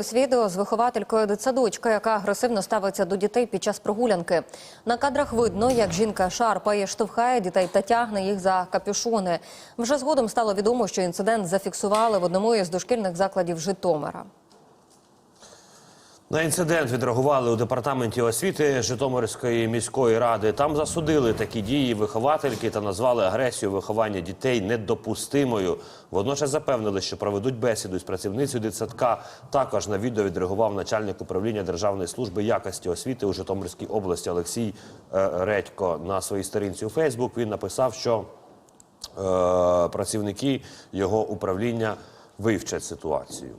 Ось відео з вихователькою дитсадочка, яка агресивно ставиться до дітей під час прогулянки. На кадрах видно, як жінка шарпає, штовхає дітей та тягне їх за капюшони. Вже згодом стало відомо, що інцидент зафіксували в одному із дошкільних закладів Житомира. На інцидент відреагували у департаменті освіти Житомирської міської ради. Там засудили такі дії виховательки та назвали агресію виховання дітей недопустимою. Водночас запевнили, що проведуть бесіду з працівницею дитсадка. Також на відео відреагував начальник управління Державної служби якості освіти у Житомирській області Олексій е, Редько. На своїй сторінці у Фейсбук він написав, що е, працівники його управління вивчать ситуацію.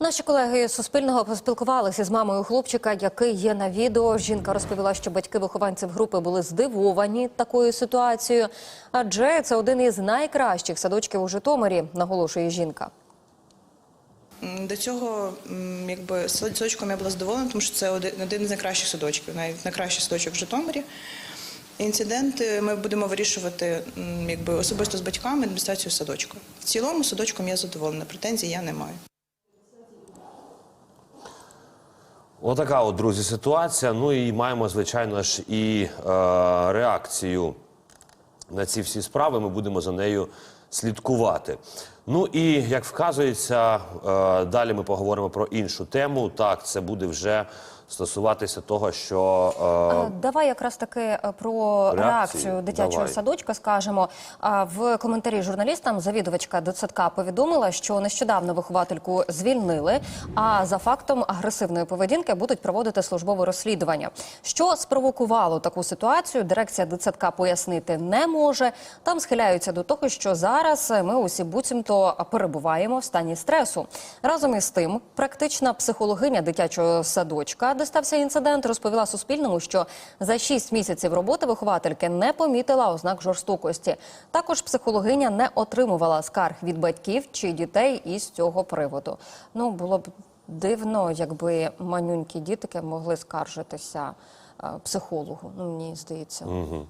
Наші колеги Суспільного поспілкувалися з мамою хлопчика, який є на відео. Жінка розповіла, що батьки вихованців групи були здивовані такою ситуацією, адже це один із найкращих садочків у Житомирі, наголошує жінка. До цього якби садочком я була задоволена, тому що це один, з найкращих садочків, навіть найкращий садочок в Житомирі. Інциденти ми будемо вирішувати якби особисто з батьками адміністрацією садочку. В цілому садочком я задоволена, претензій я не маю. Отака от, друзі, ситуація. Ну і маємо, звичайно ж, і е, реакцію на ці всі справи. Ми будемо за нею слідкувати. Ну і як вказується, е, далі ми поговоримо про іншу тему. Так, це буде вже стосуватися того, що е, Давай якраз таки е, про Реакції? реакцію дитячого Давай. садочка скажемо. В коментарі журналістам завідувачка дитсадка повідомила, що нещодавно виховательку звільнили, а за фактом агресивної поведінки будуть проводити службове розслідування. Що спровокувало таку ситуацію? Дирекція дитсадка пояснити не може. Там схиляються до того, що зараз ми усі буцімто перебуваємо в стані стресу. Разом із тим, практична психологиня дитячого садочка, де стався інцидент, розповіла Суспільному, що за 6 місяців роботи виховательки не помітила ознак жорстокості. Також психологиня не отримувала скарг від батьків чи дітей із цього приводу. Ну було б дивно, якби манюнькі дітики могли скаржитися е, психологу. Ну мені здається. мгм.